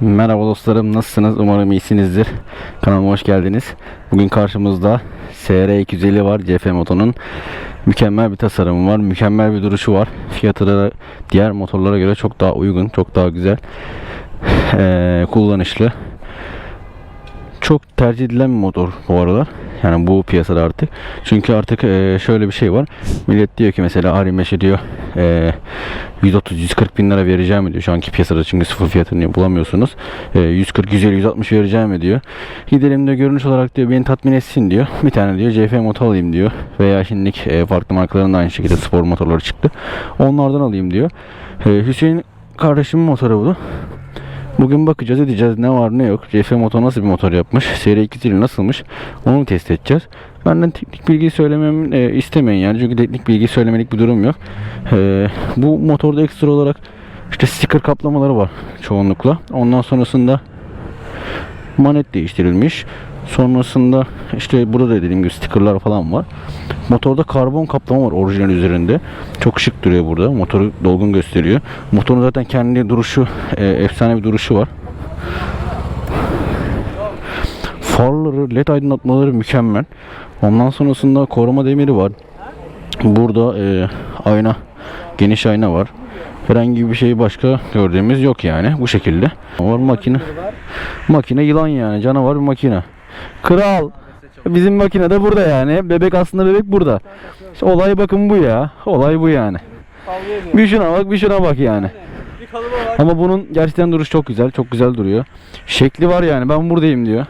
Merhaba dostlarım nasılsınız? Umarım iyisinizdir. Kanalıma hoş geldiniz. Bugün karşımızda SR250 var CF Moto'nun. Mükemmel bir tasarımı var. Mükemmel bir duruşu var. Fiyatı da diğer motorlara göre çok daha uygun. Çok daha güzel. Ee, kullanışlı. Çok tercih edilen bir motor bu aralar. Yani bu piyasada artık. Çünkü artık e, şöyle bir şey var. Millet diyor ki mesela R25'e diyor e, 130-140 bin lira vereceğim diyor. Şu anki piyasada çünkü sıfır fiyatını bulamıyorsunuz. E, 140, 150, 160 vereceğim diyor. Gidelim de görünüş olarak diyor beni tatmin etsin diyor. Bir tane diyor CF motor alayım diyor. Veya şimdilik e, farklı markaların da aynı şekilde spor motorları çıktı. Onlardan alayım diyor. E, Hüseyin kardeşimin motoru bu. Bugün bakacağız edeceğiz ne var ne yok. CF motor nasıl bir motor yapmış. Seri 2 nasılmış. Onu test edeceğiz. Benden teknik bilgi söylemem e, istemeyin yani. Çünkü teknik bilgi söylemelik bir durum yok. E, bu motorda ekstra olarak işte sticker kaplamaları var çoğunlukla. Ondan sonrasında manet değiştirilmiş. Sonrasında işte burada da dediğim gibi stickerlar falan var. Motorda karbon kaplama var orijinal üzerinde. Çok şık duruyor burada. Motoru dolgun gösteriyor. Motorun zaten kendi duruşu, e, efsane bir duruşu var. Farları, led aydınlatmaları mükemmel. Ondan sonrasında koruma demiri var. Burada e, ayna, geniş ayna var. Herhangi bir şey başka gördüğümüz yok yani bu şekilde. Var makine. Makine yılan yani canavar bir makine. Kral. Bizim makine de burada yani. Bebek aslında bebek burada. İşte olay bakın bu ya. Olay bu yani. Bir şuna bak bir şuna bak yani. Ama bunun gerçekten duruşu çok güzel. Çok güzel duruyor. Şekli var yani. Ben buradayım diyor.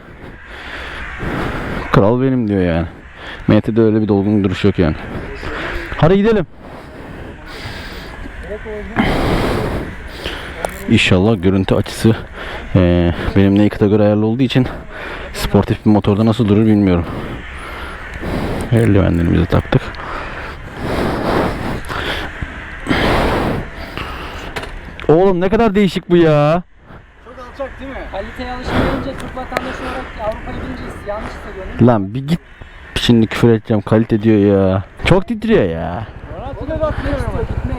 Kral benim diyor yani. MT'de öyle bir dolgun duruş yok yani. Hadi gidelim. İnşallah görüntü açısı eee benim naked'a göre ayarlı olduğu için sportif bir motorda nasıl durur bilmiyorum. Eldivenlerimizi taktık. Oğlum ne kadar değişik bu ya. Çok alçak değil mi? Kaliteye alışmayınca Türk vatandaşı olarak Avrupa'yı birinci yanlış hissediyorum. Lan bir git. Şimdi küfür edeceğim kalite diyor ya. Çok titriyor ya. Murat'ına bak Gitmek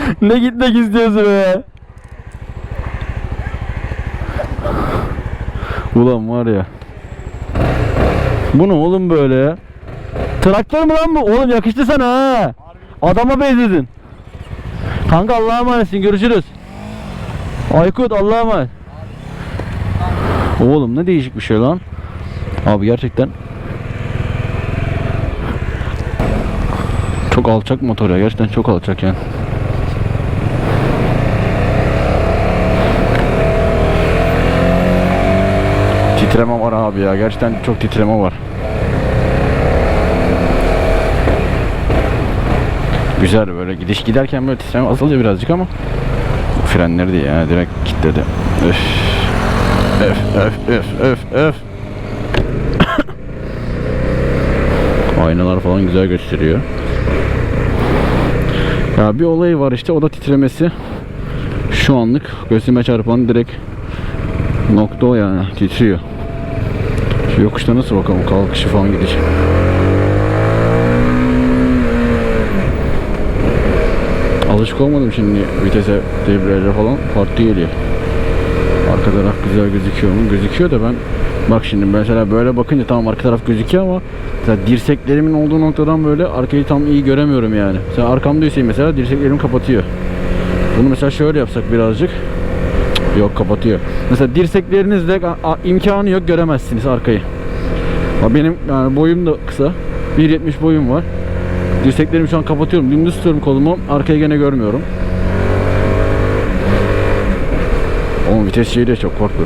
ne gitmek istiyorsun be? Ulan var ya. Bu ne oğlum böyle ya? Traktör mü lan bu? Oğlum yakıştı sana ha. Adama benzedin. Kanka Allah'a emanetsin görüşürüz. Aykut Allah'a emanet. Oğlum ne değişik bir şey lan. Abi gerçekten çok alçak motor ya. Gerçekten çok alçak yani. Titreme var abi ya. Gerçekten çok titreme var. Güzel böyle gidiş giderken böyle titreme azalıyor birazcık ama frenleri de ya direkt kilitledi. Öf. Öf öf öf öf öf. Aynalar falan güzel gösteriyor. Ya bir olayı var işte o da titremesi. Şu anlık gözüme çarpan direkt nokta o yani titriyor. Yokuşta nasıl bakalım kalkışı falan gidecek. Alışık olmadım şimdi vitese, debriyaja falan farklı geliyor. Arka taraf güzel gözüküyor mu? Gözüküyor da ben bak şimdi mesela böyle bakınca tamam arka taraf gözüküyor ama mesela dirseklerimin olduğu noktadan böyle arkayı tam iyi göremiyorum yani. Mesela arkamda mesela dirseklerimi kapatıyor. Bunu mesela şöyle yapsak birazcık Cık, Yok kapatıyor. Mesela dirseklerinizle imkanı yok göremezsiniz arkayı. Benim yani boyum da kısa. 1.70 boyum var. Dirseklerimi şu an kapatıyorum. Dümdüz tutuyorum kolumu. Arkayı gene görmüyorum. Ama vites şeyi de çok farklı.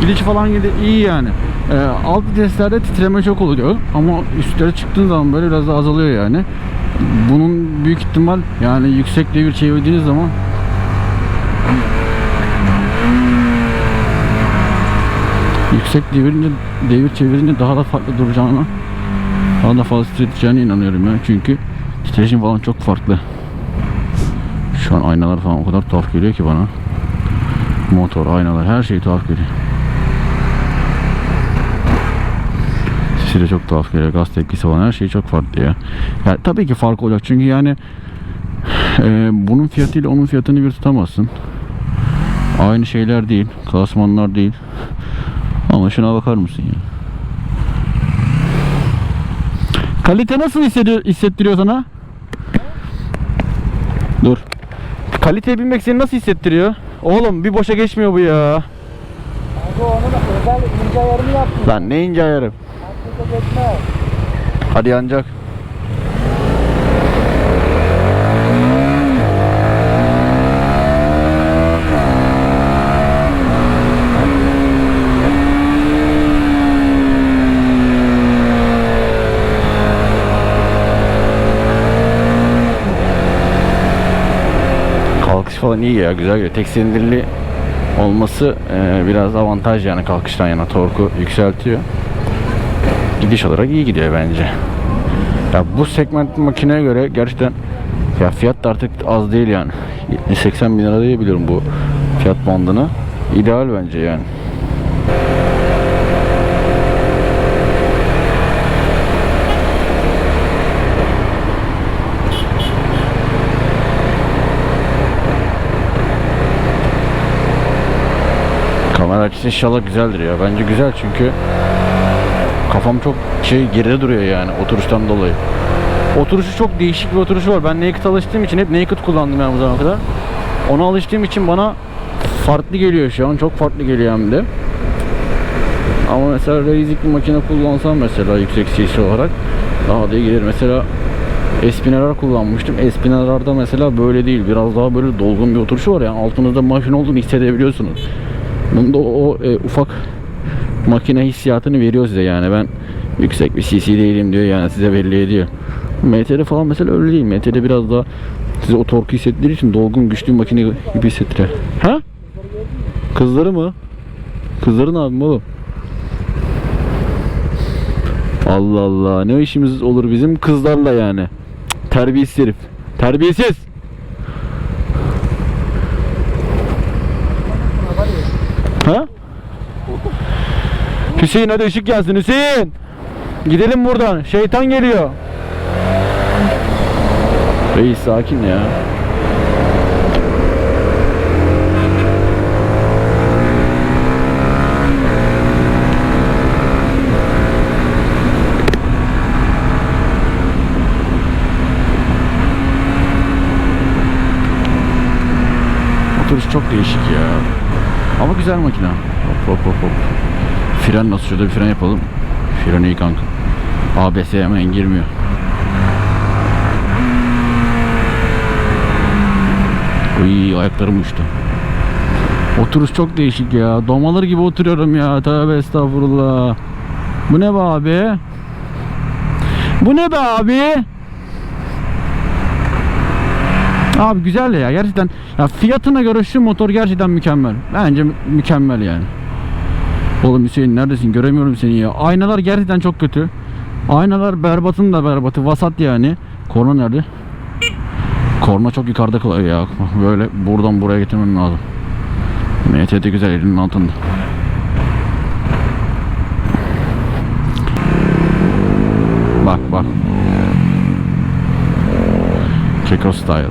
Gidiş falan yine iyi yani. Ee, alt viteslerde titreme çok oluyor ama üstlere çıktığın zaman böyle biraz da azalıyor yani. Bunun büyük ihtimal yani yüksek devir çevirdiğiniz zaman yüksek devirince devir çevirince daha da farklı duracağına daha da fazla titreteceğine inanıyorum ya. Çünkü titreşim falan çok farklı. Şu an aynalar falan o kadar tuhaf geliyor ki bana. Motor, aynalar her şey tuhaf geliyor. Sesi de çok tuhaf geliyor. Gaz tepkisi falan her şey çok farklı ya. Yani tabii ki fark olacak çünkü yani e, bunun fiyatıyla onun fiyatını bir tutamazsın. Aynı şeyler değil. Klasmanlar değil. Ama şuna bakar mısın ya? Kalite nasıl hissediyor, hissettiriyor sana? Dur. Kaliteye binmek seni nasıl hissettiriyor? Oğlum bir boşa geçmiyor bu ya. Abi onu da özel ince ayarını yaptım. Lan ne ince ayarım. Geçmez. Hadi yanacak. Kalkış falan iyi ya güzel geliyor. Tek silindirli olması e, biraz avantaj yani kalkıştan yana torku yükseltiyor gidiş olarak iyi gidiyor bence. Ya bu segment makineye göre gerçekten ya fiyat da artık az değil yani. 80 bin lira diyebilirim bu fiyat bandını. İdeal bence yani. Kamera açısı inşallah güzeldir ya. Bence güzel çünkü Kafam çok şey geride duruyor yani oturuştan dolayı. Oturuşu çok değişik bir oturuşu var. Ben naked alıştığım için hep naked kullandım yani bu zamana kadar. Ona alıştığım için bana farklı geliyor şu an. Çok farklı geliyor hem de. Ama mesela Raze'lik bir makine kullansam mesela yüksek CC olarak daha da iyi gelir. Mesela Espinalar kullanmıştım. Espinalar'da mesela böyle değil. Biraz daha böyle dolgun bir oturuşu var yani altınızda makine olduğunu hissedebiliyorsunuz. Bunda o, e, ufak makine hissiyatını veriyor size yani ben yüksek bir CC değilim diyor yani size belli ediyor. MT'de falan mesela öyle değil. MT'de biraz daha size o torku hissettiği için dolgun güçlü bir makine gibi hissettiriyor. Ha? Kızları mı? Kızların abi mi oğlum? Allah Allah ne işimiz olur bizim kızlarla yani. Cık, Terbiyesiz herif. Terbiyesiz. Ha? Hüseyin hadi ışık gelsin Hüseyin. Gidelim buradan. Şeytan geliyor. Reis sakin ya. Oturuş çok değişik ya. Ama güzel makine. Hop hop hop hop. Fren nasıl şurada bir fren yapalım. Fren iyi kanka. ABS hemen girmiyor. Uy ayaklarım uçtu. Oturuş çok değişik ya. Domalar gibi oturuyorum ya. Tövbe estağfurullah. Bu ne be abi? Bu ne be abi? Abi güzel ya gerçekten. Ya fiyatına göre şu motor gerçekten mükemmel. Bence mü- mükemmel yani. Oğlum Hüseyin neredesin? Göremiyorum seni ya. Aynalar gerçekten çok kötü. Aynalar berbatın da berbatı. Vasat yani. Korna nerede? Korna çok yukarıda kalıyor ya. Böyle buradan buraya getirmem lazım. MT de güzel elinin altında. Bak bak. Keko style.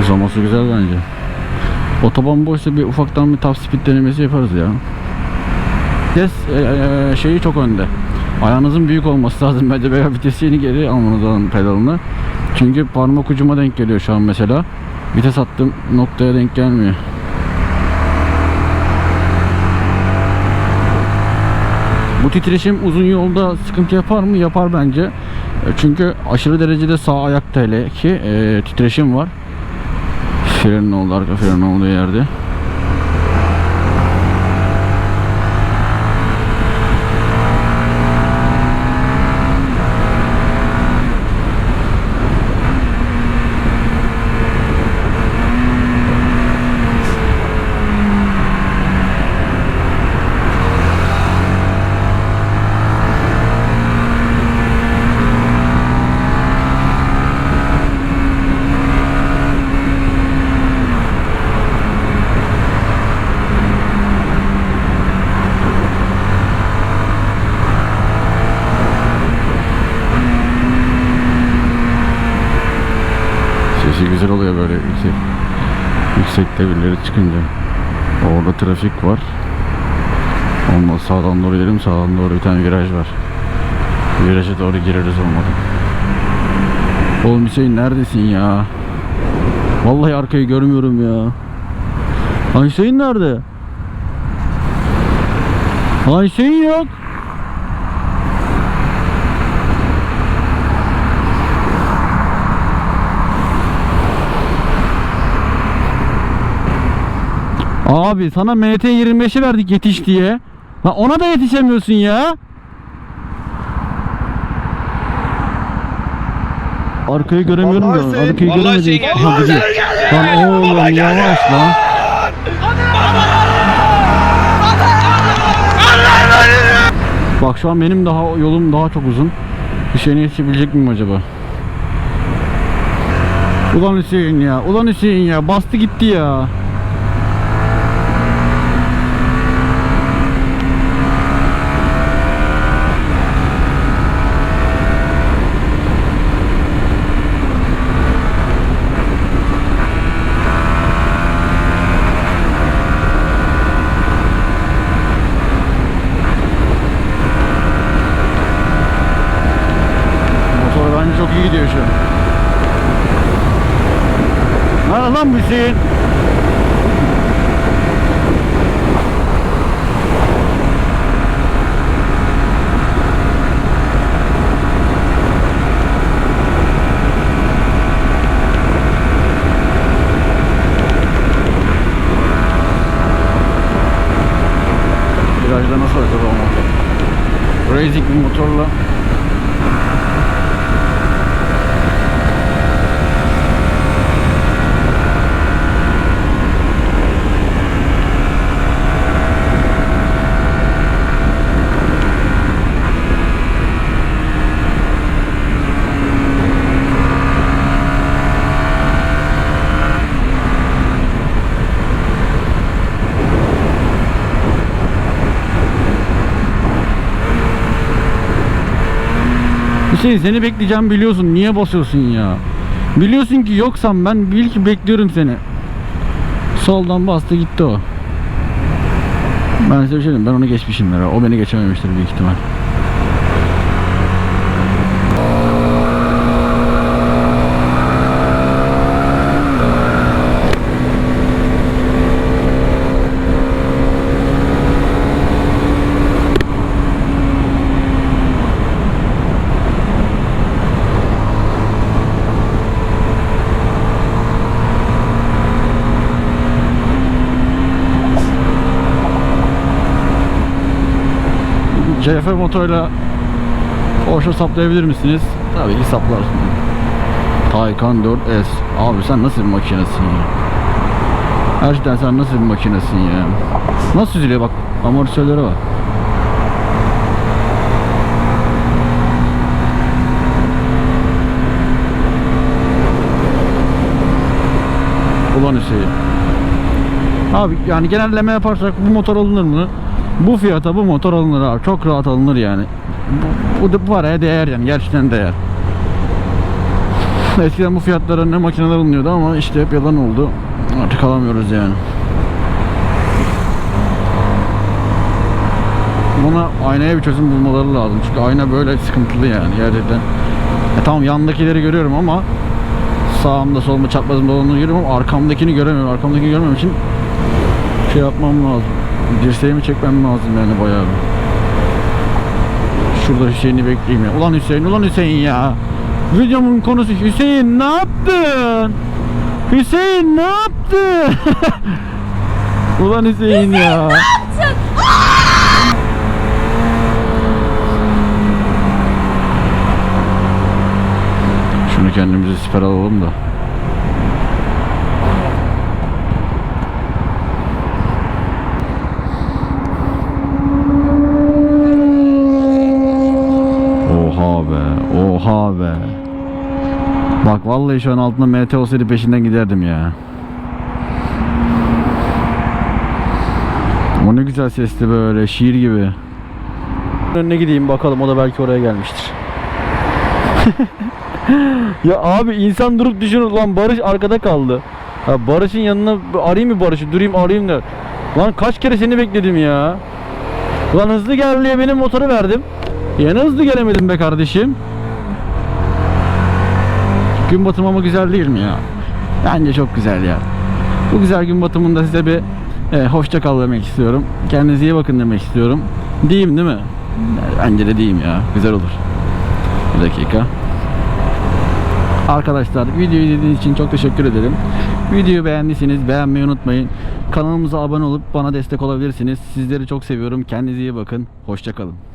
Uzaması güzel bence. Otoban boşsa bir ufaktan bir top speed denemesi yaparız ya. Vites e, e, şeyi çok önde. Ayağınızın büyük olması lazım bence veya vitesini geri almanız lazım pedalını. Çünkü parmak ucuma denk geliyor şu an mesela. Vites attım noktaya denk gelmiyor. Bu titreşim uzun yolda sıkıntı yapar mı? Yapar bence. E, Çünkü aşırı derecede sağ ayakta hele ki e, titreşim var. Frenin olduğu arka frenin olduğu yerde. Birileri çıkınca. Orada trafik var. Olmaz sağdan doğru gidelim. Sağdan doğru bir tane viraj var. Viraja doğru gireriz olmadı. Oğlum Hüseyin neredesin ya? Vallahi arkayı görmüyorum ya. Ay Hüseyin nerede? Ay Hüseyin yok. Abi sana MT 25'i verdik yetiş diye. Lan ona da yetişemiyorsun ya. Arkayı göremiyorum Vallahi da. Arkayı vallahi göremedim. Hüseyin geldi. Lan oğlum yavaş lan. Bak şu an benim daha yolum daha çok uzun. Hüseyin'e yetişebilecek miyim acaba? Ulan Hüseyin ya, ulan Hüseyin ya, bastı gitti ya. Motor bence çok iyi gidiyor şu an. Bu Hüseyin? Virajda nasıl acaba motor? Racing motorla Hüseyin seni bekleyeceğim biliyorsun. Niye basıyorsun ya? Biliyorsun ki yoksam ben bil ki bekliyorum seni. Soldan bastı gitti o. Ben size bir şey diyeyim, ben onu geçmişimdir. O beni geçememiştir büyük ihtimal. CF motoruyla Porsche saplayabilir misiniz? Tabii ki saplarsın. Taycan 4S. Abi sen nasıl bir makinesin ya? Gerçekten sen nasıl bir makinesin ya? Nasıl süzülüyor bak amortisörlere bak. Ulan Hüseyin. Abi yani genelleme yaparsak bu motor alınır mı? Bu fiyata bu motor alınır abi. Çok rahat alınır yani. Bu, bu da paraya değer yani. Gerçekten değer. Eskiden bu fiyatlara ne makineler alınıyordu ama işte hep yalan oldu. Artık alamıyoruz yani. Buna aynaya bir çözüm bulmaları lazım. Çünkü ayna böyle sıkıntılı yani gerçekten. E tamam yandakileri görüyorum ama sağımda solumda çaprazımda olanları görüyorum ama arkamdakini göremiyorum. Arkamdakini görmem için şey yapmam lazım. Dirseğimi çekmem lazım yani bayağı. Şurada Hüseyin'i bekleyeyim ya. Ulan Hüseyin, ulan Hüseyin ya. Videomun konusu Hüseyin ne yaptın? Hüseyin ne yaptın? ulan Hüseyin ya. Şunu kendimize siper alalım da. Oha be. Bak vallahi şu an altında MT olsaydı peşinden giderdim ya. O ne güzel sesli böyle şiir gibi. Önüne gideyim bakalım o da belki oraya gelmiştir. ya abi insan durup düşünür lan Barış arkada kaldı. Ha Barış'ın yanına arayayım mı Barış'ı? Durayım arayayım da. Lan kaç kere seni bekledim ya. Lan hızlı gel diye benim motoru verdim. Yine hızlı gelemedim be kardeşim. Gün batımı ama güzel değil mi ya? Bence çok güzel ya. Bu güzel gün batımında size bir e, hoşça kal demek istiyorum. Kendinize iyi bakın demek istiyorum. Diyeyim değil mi? Bence de diyeyim ya. Güzel olur. Bir dakika. Arkadaşlar videoyu izlediğiniz için çok teşekkür ederim. Videoyu beğendiyseniz beğenmeyi unutmayın. Kanalımıza abone olup bana destek olabilirsiniz. Sizleri çok seviyorum. Kendinize iyi bakın. Hoşça kalın.